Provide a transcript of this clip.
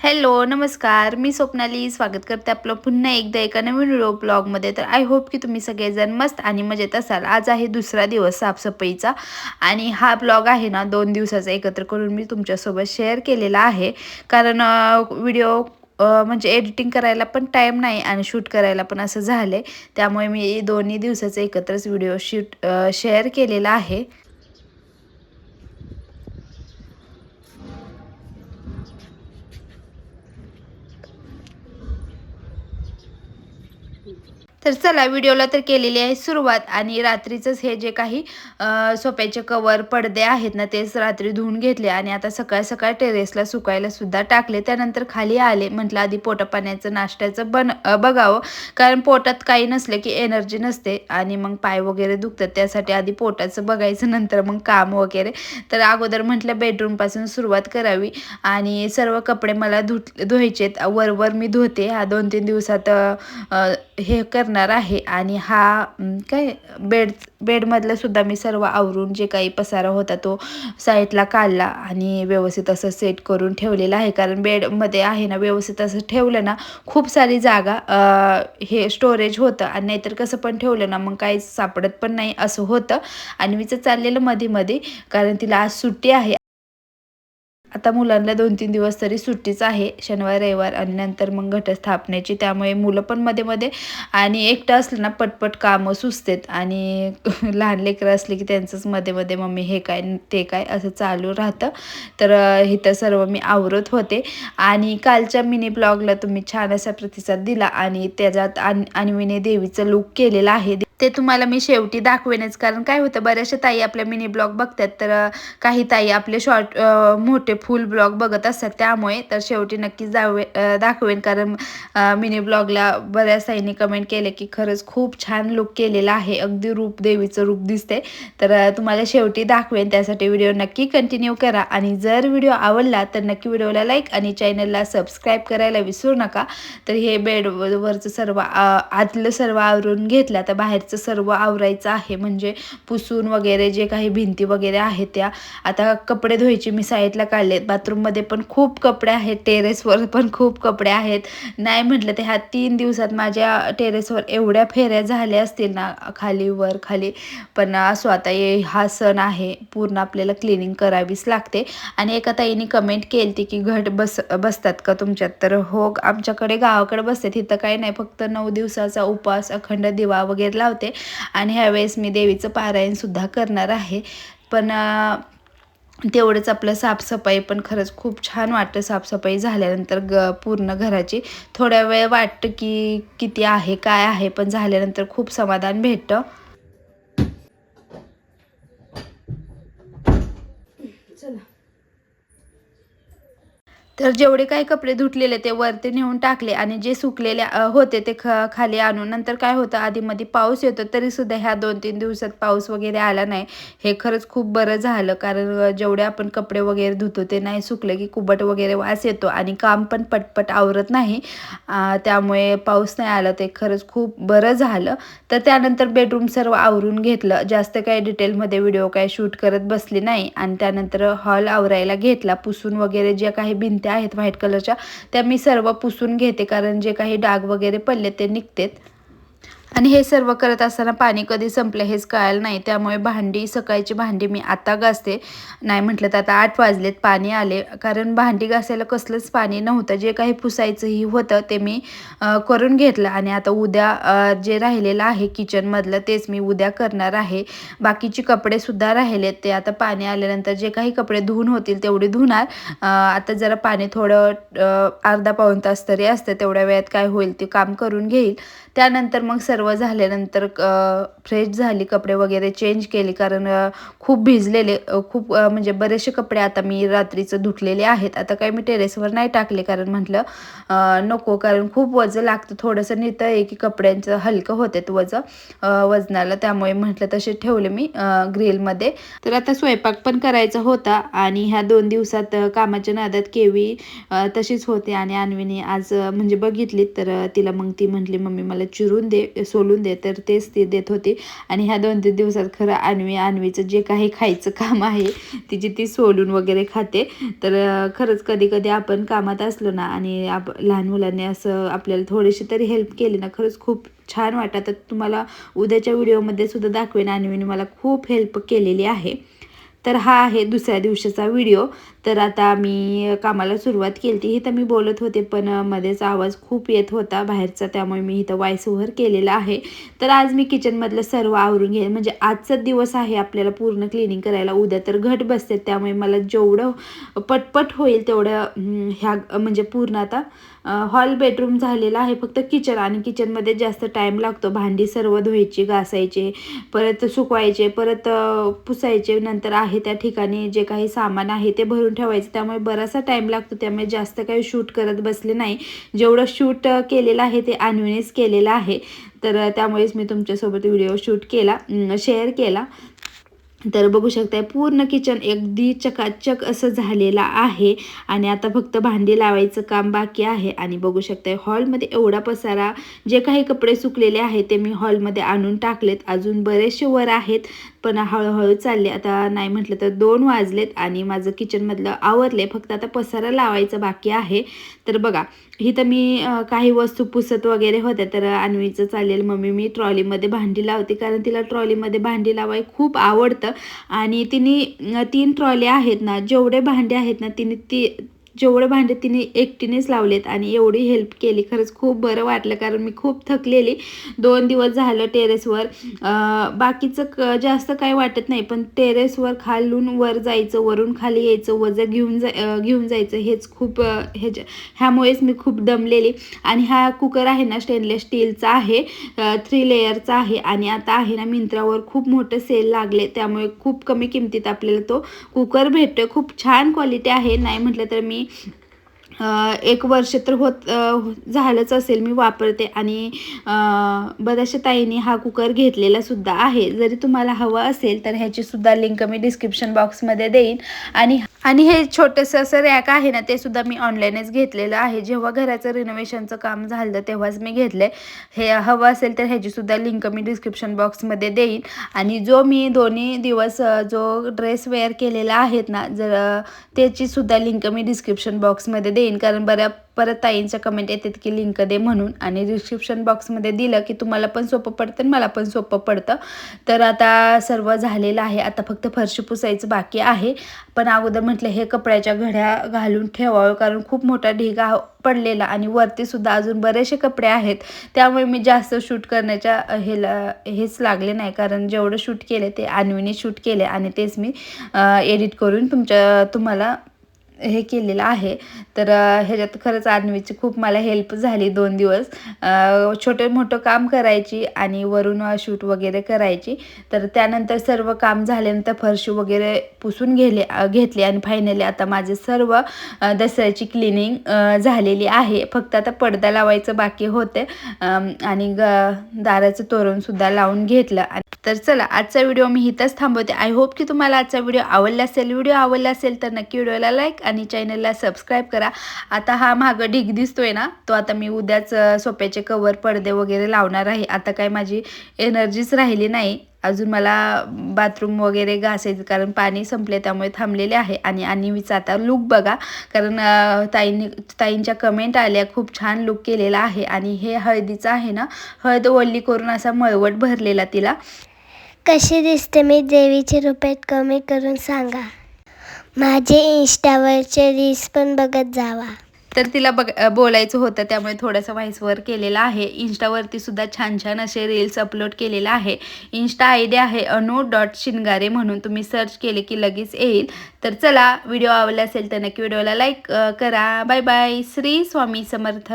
Hello नमस्कार. मी स्वप्नाली. स्वागत करते आपलं पुन्हा एकदा एका नवीन व्हिडिओ ब्लॉगमध्ये. तर आय होप की तुम्ही सगळेजण मस्त आणि मजेत असाल. आज आहे दुसरा दिवस साफसफाईचा आणि हा ब्लॉग आहे ना दोन दिवसाचा एकत्र करून मी तुमच्यासोबत शेअर केलेला आहे. कारण व्हिडिओ म्हणजे एडिटिंग करायला पण टाईम नाही आणि शूट करायला पण असं झालं आहे त्यामुळे मी दोन्ही दिवसाचा एकत्रच व्हिडिओ शूट शेअर केलेला आहे. तर चला व्हिडिओला तर केलेली आहे सुरुवात आणि रात्रीचंच हे जे काही सोप्याचे कवर पडदे आहेत ना तेच रात्री धुवून घेतले आणि आता सकाळ सकाळ टेरेसला सुकायला सुद्धा टाकले. त्यानंतर खाली आले म्हटलं आधी पोटापाण्याचं नाश्त्याचं बन बघावं. कारण पोटात काही नसलं की एनर्जी नसते आणि मग पाय वगैरे दुखतात. त्यासाठी आधी पोटाचं बघायचं नंतर मग काम वगैरे. तर अगोदर म्हटलं बेडरूमपासून सुरुवात करावी. आणि सर्व कपडे मला धुत धुवायचेत. वरवर मी धुते. ह्या दोन तीन दिवसात हे करणार आहे आणि हा काय बेड बेडमधलं सुद्धा मी सर्व आवरून जे काही पसारा होता तो साईडला काढला आणि व्यवस्थित असं सेट करून ठेवलेला आहे. कारण बेडमध्ये आहे ना व्यवस्थित असं ठेवलं ना खूप सारी जागा हे स्टोरेज होतं आणि नाहीतर कसं पण ठेवलं ना मग काही सापडत पण नाही असं होतं. आणि मीचं चाललेलं मध्ये मध्ये कारण तिला आज सुट्टी आहे. आता मुलांना दोन तीन दिवस तरी सुट्टीच आहे शनिवार रविवार आणि नंतर मग घटस्थापनेची. त्यामुळे मुलं पण मध्ये मध्ये आणि एकटं असलं ना पटपट कामं सुचतेत आणि लहान लेकरं असले की त्यांचंच मध्ये मध्ये मम्मी हे काय ते काय असं चालू राहतं. तर इथं सर्व मी आवरत होते. आणि कालच्या मिनी ब्लॉगला तुम्ही छान असा प्रतिसाद दिला आणि त्याच्यात अन अन्विने देवीचं लुक केलेलं आहे. ते तुम्हाला मी शेवटी दाखवेनच. कारण काय होतं बऱ्याचशा ताई आपल्या मिनी ब्लॉग बघतात तर काही ताई आपले शॉर्ट मोठे फुल ब्लॉग बघत असतात. त्यामुळे तर शेवटी नक्कीच जावे दाखवेन. कारण मिनी ब्लॉगला बऱ्याच ताईंनी कमेंट केले की खरंच खूप छान लुक केलेला आहे. अगदी रूप देवीचं रूप दिसते तर तुम्हाला शेवटी दाखवेन. त्यासाठी व्हिडिओ नक्की कंटिन्यू करा. आणि जर व्हिडिओ आवडला तर नक्की व्हिडिओला लाईक आणि चॅनलला सबस्क्राईब करायला विसरू नका. तर हे बेडवरचं सर्व आतलं सर्व आवरून घेतलं. तर बाहेर सर्व आवरायचं आहे. म्हणजे पुसून वगैरे जे काही भिंती वगैरे आहेत त्या आता कपडे धुवायचे मी साईडला काढलेत. बाथरूममध्ये पण खूप कपडे आहेत टेरेसवर पण खूप कपडे आहेत. नाही म्हटलं तर ह्या तीन दिवसात माझ्या टेरेसवर एवढ्या फेऱ्या झाल्या असतील ना खाली वर खाली. पण असो आता ये हा सण आहे पूर्ण आपल्याला क्लिनिंग करावीच लागते. आणि एका ताईने कमेंट केली की घट बस बसतात का तुमच्यात? तर हो आमच्याकडे गावाकडे बसतात. इथं काही नाही फक्त नऊ दिवसाचा उपवास अखंड दिवा वगैरे लावतात. होते. आणि ह्यावेळेस मी देवीचं पारायणसुद्धा करणार आहे. पण तेवढंच आपलं साफसफाई पण खरंच खूप छान वाटतं. साफसफाई झाल्यानंतर ग पूर्ण घराची थोड्या वेळ वाटतं की किती आहे काय आहे पण झाल्यानंतर खूप समाधान भेटतं. चला. तर जेवढे काही कपडे धुतलेले ते वरती नेऊन टाकले आणि जे सुकलेले होते ते ख खाली आणून नंतर काय होतं आधीमध्ये पाऊस येतो तरीसुद्धा ह्या दोन तीन दिवसात पाऊस वगैरे आला नाही. हे खरंच खूप बरं झालं कारण जेवढे आपण कपडे वगैरे धुतो ते नाही सुकले की कुबट वगैरे वास येतो आणि काम पण पटपट आवरत नाही. त्यामुळे पाऊस नाही आला ते खरंच खूप बरं झालं. तर त्यानंतर बेडरूम सर्व आवरून घेतलं. जास्त काही डिटेलमध्ये व्हिडिओ काय शूट करत बसली नाही. आणि त्यानंतर हॉल आवरायला घेतला. पुसून वगैरे ज्या काही आहेत व्हाईट कलरच्या त्या मी सर्व पुसून घेते कारण जे काही डाग वगैरे पडले ते निघतेत. आणि हे सर्व करत असताना पाणी कधी संपलं हेच कळायला नाही. त्यामुळे भांडी सकाळची भांडी मी आता घासते. नाही म्हटलं तर आता आठ वाजलेत पाणी आले. कारण भांडी घासायला कसलंच पाणी नव्हतं. जे काही पुसायचंही होतं ते मी करून घेतलं. आणि आता उद्या जे राहिलेलं आहे किचनमधलं तेच मी उद्या करणार आहे. बाकीची कपडेसुद्धा राहिलेत. ते आता पाणी आल्यानंतर जे काही कपडे धुवून होतील तेवढे धुणार. आता जरा पाणी थोडं अर्धा पाऊन तास तरी असतं. तेवढ्या वेळात काय होईल ते काम करून घेईल. त्यानंतर मग सर्व झाल्यानंतर फ्रेश झाली कपडे वगैरे चेंज केले. कारण खूप भिजलेले खूप म्हणजे बरेचसे कपडे आता मी रात्रीचं धुतलेले आहेत. आता काही मी टेरेसवर नाही टाकले. कारण म्हटलं नको. कारण खूप वजन लागतं. थोडंसं नितं आहे की कपड्यांचं हलकं होते वजन. वजनाला त्यामुळे म्हटलं तसे ठेवले मी ग्रिलमध्ये तर आता स्वयंपाक पण करायचा होता. आणि ह्या दोन दिवसात कामाच्या नादात केवी तशीच होते. आणि अन्वीने आज म्हणजे बघितली तर तिला मग ती म्हटली मम्मी मला चिरून दे. सोलून दे तर तेच ती देत होती. आणि ह्या दोन तीन दिवसात खरं आणवी आणवीचं जे काही खायचं काम आहे तिची ती सोलून वगैरे खाते. तर खरंच कधी कधी आपण कामात असलो ना आणि आप लहान मुलांनी असं आपल्याला थोडीशी तरी हेल्प केली ना खरंच खूप छान वाटतं. तुम्हाला उद्याच्या व्हिडिओमध्ये सुद्धा दाखवेन. आणवीने मला खूप हेल्प केलेली आहे. तर हा आहे दुसऱ्या दिवशीचा व्हिडिओ. तर आता मी कामाला सुरुवात केली ती इथं मी बोलत होते पण मध्येच आवाज खूप येत होता बाहेरचा त्यामुळे मी इथं वॉइस ओव्हर केलेला आहे. तर आज मी किचनमधलं सर्व आवरून घे म्हणजे आजचा दिवस आहे आपल्याला पूर्ण क्लिनिंग करायला. उद्या तर घट बसते त्यामुळे मला जेवढं पटपट होईल तेवढं ह्या म्हणजे पूर्ण आता हॉल बेडरूम झालेला आहे. फक्त किचन आणि किचनमध्ये जास्त टाईम लागतो. भांडी सर्व धुवायची घासायचे परत सुकवायचे परत पुसायचे. नंतर आहे त्या ठिकाणी जे काही सामान आहे ते भरून ठेवायचं. त्यामुळे बराचसा टाईम लागतो. त्यामुळे जास्त काही शूट करत बसले नाही. जेवढं शूट केलेलं आहे ते अन्वीनेच केलेलं आहे. तर त्यामुळेच मी तुमच्यासोबत व्हिडिओ शूट केला शेअर केला. तर बघू शकताय पूर्ण किचन अगदी चकाचक असं झालेलं आहे. आणि आता फक्त भांडी लावायचं काम बाकी आहे. आणि बघू शकताय हॉलमध्ये एवढा पसारा जे काही कपडे सुकलेले आहेत ते मी हॉलमध्ये आणून टाकलेत. अजून बरेचसे वर आहेत पण हळूहळू चालले. आता नाही म्हटलं तर दोन वाजलेत आणि माझं किचनमधलं आवरले फक्त आता पसारा लावायचं बाकी आहे. तर बघा इथं मी काही वस्तू पुसत वगैरे होत्या तर अन्वीचं चालेल. मम्मी मी ट्रॉलीमध्ये भांडी लावते कारण तिला ट्रॉलीमध्ये भांडी लावाय खूप आवडतं. आणि तिने तीन ट्रॉली आहेत ना जेवढे भांडे आहेत ना तिने ती जेवढे भांडे तिने एकटीनेच लावलेत आणि एवढी हेल्प केली खरंच खूप बरं वाटलं. कारण मी खूप थकलेली. दोन दिवस झालं टेरेसवर बाकीचं क जास्त काय वाटत नाही पण टेरेसवर खालून वर जायचं वरून खाली यायचं वजं घेऊन जा घेऊन जायचं हेच खूप ह्याच्या ह्यामुळेच मी खूप दमलेली. आणि हा कुकर आहे ना स्टेनलेस स्टीलचा आहे थ्री लेयरचा आहे. आणि आता आहे ना मिंत्रावर खूप मोठं सेल लागले त्यामुळे खूप कमी किमतीत आपल्याला तो कुकर भेटतो खूप छान क्वालिटी आहे. नाही म्हटलं तर मी एक वर्ष तर होत झालंच असेल मी वापरते आणि बऱ्याचशा ताईने हा कुकर घेतलेला सुद्धा आहे. जरी तुम्हाला हवं असेल तर ह्याची सुद्धा लिंक मी डिस्क्रिप्शन बॉक्समध्ये देईन. आणि आणि हे छोटंसं असं रॅक आहे ना ते सुद्धा मी ऑनलाईनच घेतलेलं आहे. जेव्हा घराचं रिनोव्हेशनचं काम झालं तेव्हाच मी घेतलं हे हवं असेल तर ह्याचीसुद्धा लिंक मी डिस्क्रिप्शन बॉक्समध्ये देईन. आणि जो मी दोन्ही दिवस जो ड्रेस वेअर केलेला आहेत ना जर त्याचीसुद्धा लिंक मी डिस्क्रिप्शन बॉक्समध्ये देईन. कारण बऱ्या परत ताईंच्या कमेंट येतात की लिंक दे म्हणून. आणि डिस्क्रिप्शन बॉक्समध्ये दिलं की तुम्हाला पण सोपं पडतं आणि मला पण सोपं पडतं. तर आता सर्व झालेलं आहे. आता फक्त फरशी पुसायचं बाकी आहे. पण अगोदर म्हटलं हे कपड्याच्या घड्या घालून ठेवावं कारण खूप मोठा ढिगा पडलेला आणि वरती सुद्धा अजून बरेचसे कपडे आहेत. त्यामुळे मी जास्त शूट करण्याच्या हेला हेच लागले नाही. कारण जेवढं शूट केले ते आणवीने शूट केले आणि तेच मी एडिट करून तुमच्या तुम्हाला हे केलेलं आहे. तर ह्याच्यात खरंच आन्वीची खूप मला हेल्प झाली दोन दिवस. छोटे मोठं काम करायची आणि वरून शूट वगैरे करायची. तर त्यानंतर सर्व काम झाल्यानंतर फरशी वगैरे पुसून घेले घेतले आणि फायनली आता माझे सर्व दसऱ्याची क्लिनिंग झालेली आहे. फक्त आता पडदा लावायचं बाकी होते. आणि ग दाराचं तोरणसुद्धा लावून घेतलं. तर चला आजचा व्हिडिओ मी इथंच थांबवते. आय होप की तुम्हाला आजचा व्हिडिओ आवडला असेल. व्हिडिओ आवडला असेल तर नक्की व्हिडिओला लाईक आणि चॅनलला सबस्क्राईब करा. आता हा मागं ढीग दिसतोय ना तो आता मी उद्याच सोप्याचे कवर पडदे वगैरे लावणार आहे. आता काय माझी एनर्जीच राहिली नाही. अजून मला बाथरूम वगैरे घासायचं कारण पाणी संपले त्यामुळे थांबलेले आहे. आणि आणिवीचा आता लुक बघा. कारण ताईंनी ताईंच्या कमेंट आल्या. खूप छान लुक केलेला आहे. आणि हे हळदीचं आहे ना हळद ओल्ली करून असा मळवट भरलेला तिला. कशी दिसते मी देवीचे रुपयात कमी करून सांगा. माझे इन्स्टावरचे रील्स पण बघत जावा. तर तिला बघ बोलायचं होतं त्यामुळे थोडंसं व्हॉइसवर केलेलं आहे. इन्स्टावरती सुद्धा छान छान असे रील्स अपलोड केलेलं आहे. इन्स्टा आय डी आहे अनु डॉट शिनगारे म्हणून. तुम्ही सर्च केले की लगेच येईल. तर चला व्हिडिओ आवडला असेल तर नक्की व्हिडिओला लाईक करा. Bye bye Shri Swami Samarth.